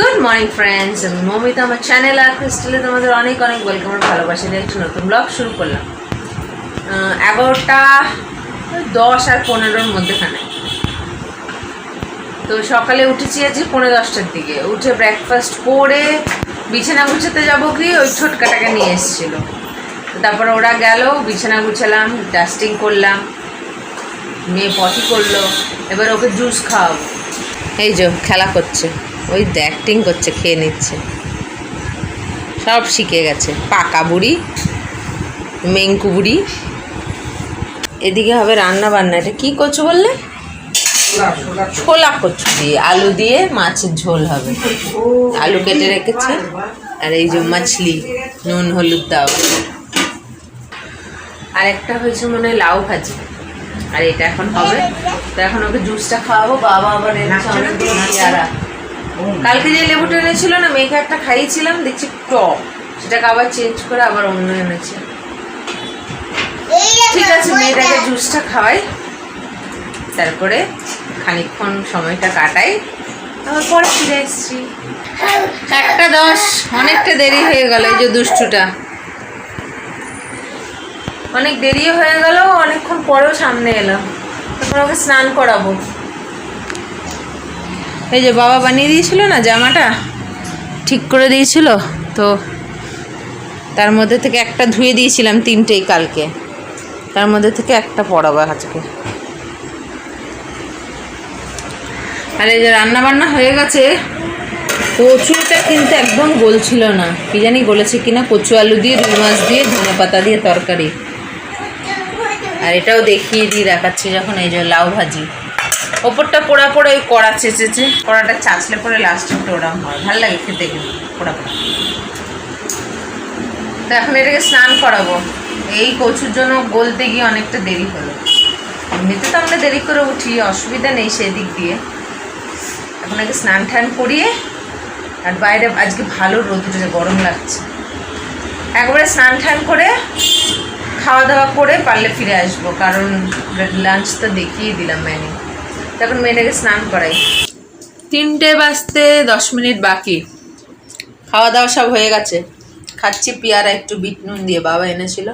Good morning friends আমি মমিতা, আমার channel আর ক্রিস্টালে তোমাদের অনেক অনেক ওয়েলকাম আর ভালোবাসা একটু নতুন ব্লগ শুরু করলাম। এগারোটা দশ আর পনেরোর মধ্যেখানে। তো সকালে উঠেছি আজকে পনেরো দশটার দিকে। উঠে ব্রেকফাস্ট করে বিছানা গুছাতে যাব কি? ওই ছোটকাটাকে নিয়ে এসেছিল। তারপর ওরা গেল, বিছানা গুছালাম ডাস্টিং করলাম। মেয়ে পটি করল। এবার ওকে জুস খাওয়াবো। এই যে, খেলা করছে। ওই অ্যাক্টিং করছে, খেয়ে নিচ্ছে। সব শিখে গেছে। পাকা বুড়ি, মেঙ্কু বুড়ি। এদিকে হবে রান্না বান্না এটা কী করছ বললে? ছোলা কচু দিয়ে আলু দিয়ে মাছের ঝোল হবে। আলু কেটে রেখেছে। আর এই যে মাছলি, নুন, হলুদ দাও। আর একটা হয়েছে মনে হয় লাউ ভাজি। আর এটা এখন হবে। তো এখন ওকে জুসটা খাওয়াবো। বাবা আবার এনেছে অনেকগুলো পেয়ারা। কালকে যে লেবুটা এনেছিল না মেয়েকে একটা খাইয়েছিলাম দেখছি টক। সেটাকে আবার চেঞ্জ করে আবার অন্য এনেছে। ঠিক আছে মেয়েটাকে জুসটা খাওয়াই। তারপরে খানিকক্ষণ সময়টা কাটাই। আবার পরে ফিরে এসেছি। একটা দশ অনেকটা দেরি হয়ে গেল এই যে দুষ্টুটা। অনেক দেরিও হয়ে গেল অনেকক্ষণ পরেও সামনে এলাম তখন ওকে স্নান করাবো। এই যে বাবা বানিয়ে দিয়েছিল না জামাটা? ঠিক করে দিয়েছিল, তো তার মধ্যে থেকে একটা ধুয়ে দিয়েছিলাম তিনটেই কালকে। তার মধ্যে থেকে একটা পরাবো আজকে। আর এই যে রান্না বান্না হয়ে গেছে। কচুটা কিন্তু একদম গলছিল না। কি জানি গলেছে কিনা, কচু আলু দিয়ে, রুই মাছ দিয়ে, ধনে পাতা দিয়ে তরকারি। আর এটাও দেখিয়ে দিয়ে দেখাচ্ছি যখন এই যে লাউ ভাজি। ওপরটা পোড়া পোড়া ওই কড়া চেঁচেছে কড়াটা চাচলে পরে লাস্টে একটু হয়। ভালো লাগে খেতে কিন্তু, পোড়া পোড়া। তো এখন এটাকে স্নান করাবো। এই কচুর জন্য গলতে গিয়ে অনেকটা দেরি হলো। এমনিতে তো আমরা দেরি করে উঠি, অসুবিধা নেই সেদিক দিয়ে। এখন আগে স্নান টান করিয়ে, আর বাইরে আজকে ভালো রোদ উঠেছে, গরম লাগছে। একবারে স্নান টান করে, খাওয়া দাওয়া করে পারলে ফিরে আসব, কারণ লাঞ্চ তো দেখিয়ে দিলাম মেনু তখন মেয়েটাকে স্নান করাই তিনটে বাজতে দশ মিনিট বাকি। খাওয়া দাওয়া সব হয়ে গেছে। খাচ্ছি পেয়ারা, একটু বিট নুন দিয়ে বাবা এনেছিল।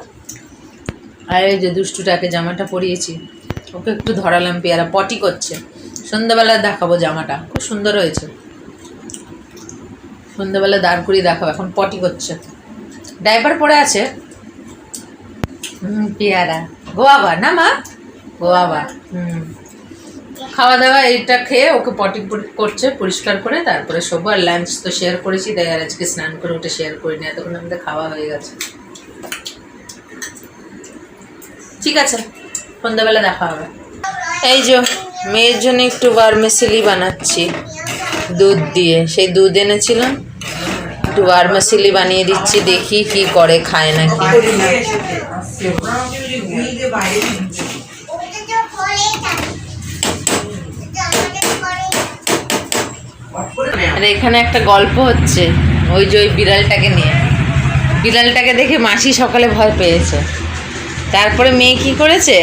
আর এই যে দুষ্টুটাকে জামাটা পরিয়েছি, ওকে একটু ধরালাম পেয়ারা, পটি করছে। সন্ধ্যাবেলা দেখাবো জামাটা, খুব সুন্দর হয়েছে। সন্ধ্যাবেলা দাঁড় করিয়ে দেখাবো, এখন পটি করছে। ডাইপার পরে আছে। হুম, পেয়ারা। গোয়াবা না মা? গোয়াবা, হুম। খাওয়া দাওয়া এইটা খেয়ে ওকে পটি করছে, পরিষ্কার করে, তারপরে শোবো। আর লাঞ্চ তো শেয়ার করেছি, তাই আর আজকে স্নান করে উঠে শেয়ার করিনি, এতক্ষণ আমাদের খাওয়া হয়ে গেছে। ঠিক আছে, সন্ধ্যাবেলা দেখা হবে। এই যে, মেয়ের জন্য একটু বারমেসিলি বানাচ্ছি, দুধ দিয়ে। সেই দুধ এনেছিলাম, একটু বারমেসিলি বানিয়ে দিচ্ছি, দেখি কি করে খায় নাকি। আর এখানে একটা গল্প হচ্ছে, ওই যে ওই বিড়ালটাকে নিয়ে। বিড়ালটাকে দেখে মাসি সকালে ভয় পেয়েছে। তারপরে মেয়ে কি করেছে?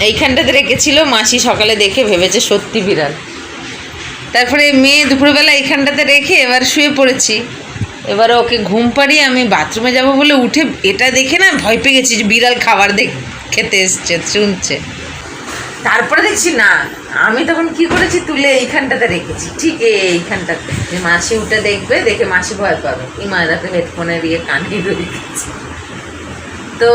এইখানটাতে রেখেছিল, মাসি সকালে দেখে ভেবেছে সত্যি বিড়াল। তারপরে মেয়ে দুপুরবেলা এইখানটাতে রেখে এবার শুয়ে পড়েছি। এবার ওকে ঘুম পাড়িয়ে আমি বাথরুমে যাব বলে উঠে এটা দেখে না ভয় পেয়ে গেছি যে বিড়াল খাবার দেখ, খেতে এসছে, শুনছে। তারপরে দেখছি না আমি তখন কি করেছি? তুলে এইখানটাতে রেখেছি। ঠিক এইখানটাতে। মাসি উঠে দেখবে, দেখে মাসি ভয় পাবে। এই মায়েরাতে হেডফোনে দিয়ে কানে রেখেছি তো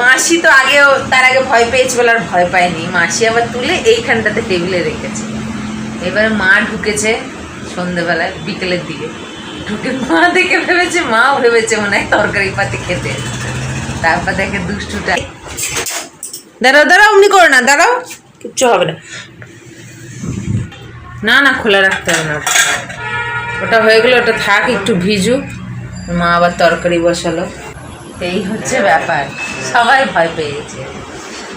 মাসি তো আগেও তার আগে ভয় পেয়েছে বলে আর ভয় পায়নি। মাসি আবার তুলে এইখানটাতে টেবিলে রেখেছে। এবারে মা ঢুকেছে সন্ধেবেলায়, বিকেলের দিকে। ঢুকে মা দেখে ভেবেছে, মাও ভেবেছে মনে হয় তরকারি পাতি খেতে। তারপর দেখে দুষ্টুটা দাঁড়াও দাঁড়াও, অমনি করো না, দাঁড়াও। কিচ্ছু হবে না। না না, খোলা রাখতে হবে না ওটা। হয়ে গেলে ওটা থাক, একটু ভিজুক মা আবার তরকারি বসালো। এই হচ্ছে ব্যাপার। সবাই ভয় পেয়ে গেছে।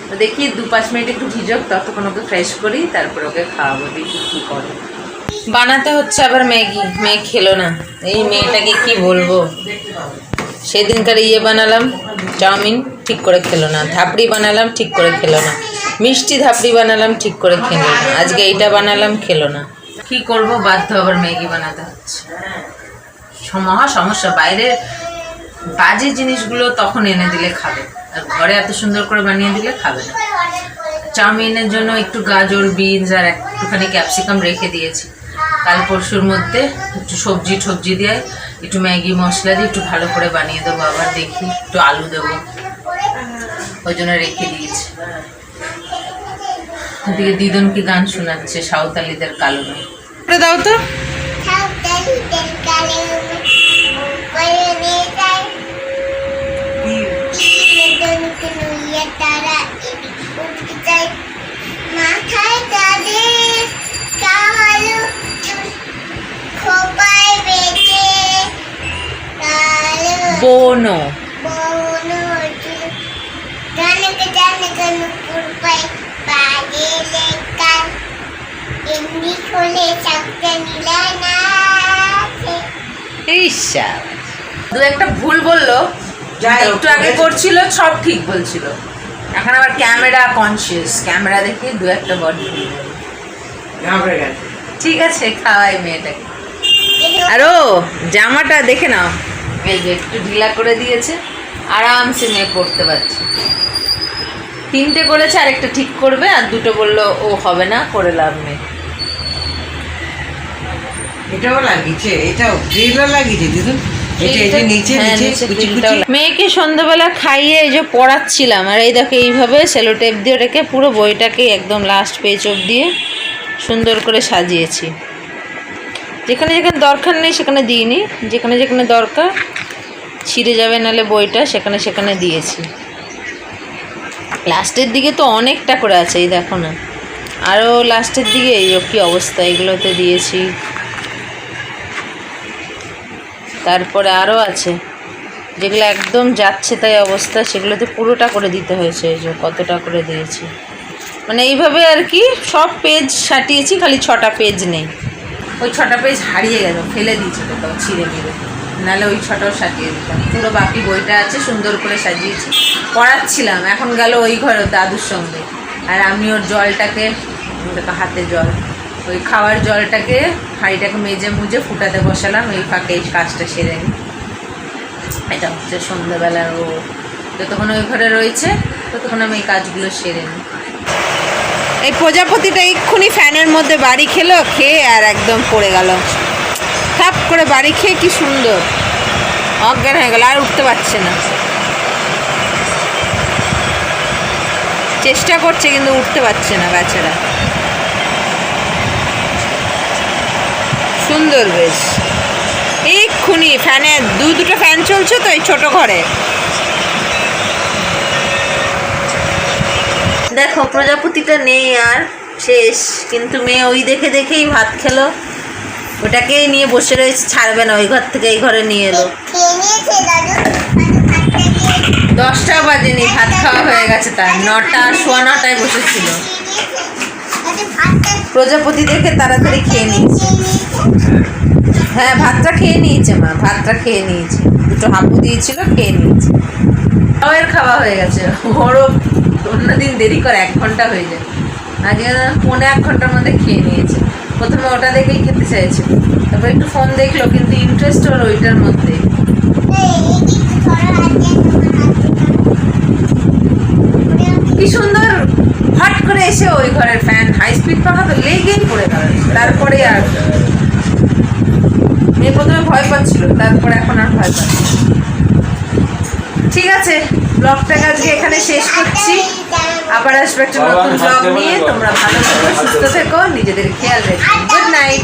তো দেখি দু পাঁচ মিনিট একটু ভিজুক, ততক্ষণ ওকে ফ্রেশ করি, তারপর ওকে খাওয়াবো, দেখি কী করে। বানাতে হচ্ছে আবার ম্যাগি। মেয়ে খেলো না। এই মেয়েটাকে কি বলব? সেদিনকার ইয়ে বানালাম, চাউমিন ঠিক করে খেলো না। ধাপড়ি বানালাম, ঠিক করে খেলো না। মিষ্টি ধাপড়ি বানালাম, ঠিক করে খেলো আজকে এইটা বানালাম, খেলো না। কি করব? বাধ্য আবার ম্যাগি বানাতে হচ্ছে। মহা সমস্যা। বাইরে বাজে জিনিসগুলো তখন এনে দিলে খাবে। আর ঘরে এত সুন্দর করে বানিয়ে দিলে খাবে না। চাউমিনের জন্য একটু গাজর, বিনস আর একটুখানি ক্যাপসিকাম রেখে দিয়েছি। কাল পরশুর মধ্যে একটু সবজি টবজি দিয়ে একটু ম্যাগি মশলা দিয়ে একটু ভালো করে বানিয়ে দেবো আবার দেখি। একটু আলু দেবো। ওই জন্য রেখে দিয়েছি। ওদিকে দিদনকে গান শোনাচ্ছে সাঁওতালিদের কালো দাও তো মাথায় তাদের কালো খোপায় বোনো বনো চুল। গানক জানক নুপুর দু একটা ভুল বলল। যাই একটু আগে করছিল সব ঠিক বলছিল। এখন আবার ক্যামেরা কনসিয়াস ক্যামেরা দেখে দু একটা বডি ঠিক আছে খাওয়াই মেয়েটাকে। আরও জামাটা দেখে নাও। এই যে একটু ঢিলা করে দিয়েছে আরামসে মেয়ে পড়তে পারছে। তিনটে করেছে আর একটা ঠিক করবে আর দুটো বলল ও হবে না করে লাভ নেই। এটাও লাগিয়েছে এটাও গ্রিলও লাগিয়েছে দিদুন হ্যাঁ, মেয়েকে সন্ধ্যাবেলা খাইয়ে এই যে পড়াচ্ছিলাম আর এই দেখো এইভাবে সেলো টেপ দিয়ে রেখে পুরো বইটাকে একদম লাস্ট পেজ অব দিয়ে সুন্দর করে সাজিয়েছি। যেখানে যেখানে দরকার নেই সেখানে দিইনি যেখানে যেখানে দরকার ছিঁড়ে যাবে নালে বইটা সেখানে সেখানে দিয়েছি। লাস্টের দিকে তো অনেকটা করে আছে, এই দেখো না। আরও লাস্টের দিকে এই কী অবস্থা, এগুলোতে দিয়েছি। তারপরে আরও আছে। যেগুলো একদম যাচ্ছে তাই অবস্থা, সেগুলোতে পুরোটা করে দিতে হয়েছে, এই যে কতটা করে দিয়েছি। মানে এইভাবে আর কি সব পেজ সাটিয়েছি, খালি ছটা পেজ নেই। ওই ছটা পেজ হারিয়ে গেল, ফেলে দিয়েছে কোথাও ছিঁড়ে মেরে। নাহলে ওই ছটাও সাজিয়ে দিতাম। পুরো বাকি বইটা আছে, সুন্দর করে সাজিয়েছি। পড়াচ্ছিলাম, এখন গেল ওই ঘরে দাদুর সঙ্গে। আর আমি ওর জলটাকে হাতে জল, ওই খাওয়ার জলটাকে, হাঁড়িটাকে মেজে মুজে ফুটাতে বসালাম, এই ফাঁকে এই কাজটা সেরে নিই এটা হচ্ছে সন্ধ্যাবেলার ও, যতক্ষণ ওই ঘরে রয়েছে, ততক্ষণ আমি এই কাজগুলো সেরে নিই এই প্রজাপতিটা এক্ষুনি ফ্যানের মধ্যে বাড়ি খেলো, খেয়ে আর একদম পড়ে গেল। ঠাপ করে বাড়ি খেয়ে কি সুন্দর। অজ্ঞান হয়ে গেল, আর উঠতে পারছে না। চেষ্টা করছে কিন্তু উঠতে পারছে না বেচারা। সুন্দর বেশ। এক্ষুনি ফ্যানে দু দুটো ফ্যান চলছে তো এই ছোট ঘরে। দেখো, প্রজাপতিটা নেই আর, শেষ। কিন্তু মেয়ে ওই দেখে দেখেই ভাত খেলো। ওটাকেই নিয়ে বসে রয়েছে, ছাড়বে না, ওই ঘর থেকে এই ঘরে নিয়ে এলো। দশটা বাজেনি, ভাত খাওয়া হয়ে গেছে তার নটা, সোয়া নটায় বসেছিল। প্রজাপতি দেখে তাড়াতাড়ি খেয়ে নিয়েছে। হ্যাঁ ভাতটা খেয়ে নিয়েছে মা, ভাতটা খেয়ে নিয়েছে। দুটো হাঁপু দিয়েছিল, খেয়ে নিয়েছে। খাওয়া হয়ে গেছে ওরও অন্যদিন দেরি করে এক ঘণ্টা হয়ে যায়। আজকে পৌনে এক ঘণ্টার মধ্যে খেয়ে নিয়েছে। প্রথমে ওটা দেখেই খেতে চাইছিল তারপর একটু ফোন দেখল, কিন্তু ইন্টারেস্ট ওর ওইটার মধ্যে। কি সুন্দর, হট করে এসে ওই ঘরের ফ্যান হাই স্পিড পাখা তো লেগেই পড়ে গেল তারপরে আর প্রথমে ভয় পাচ্ছিল, তারপরে এখন আর ভয় পাচ্ছে না। ঠিক আছে ব্লগটাকে আজকে এখানে শেষ করছি। আবার আসবে একটা নতুন ব্লগ নিয়ে। তোমরা ভালো থেকো সুস্থ থেকো নিজেদের খেয়াল রেখো। Good night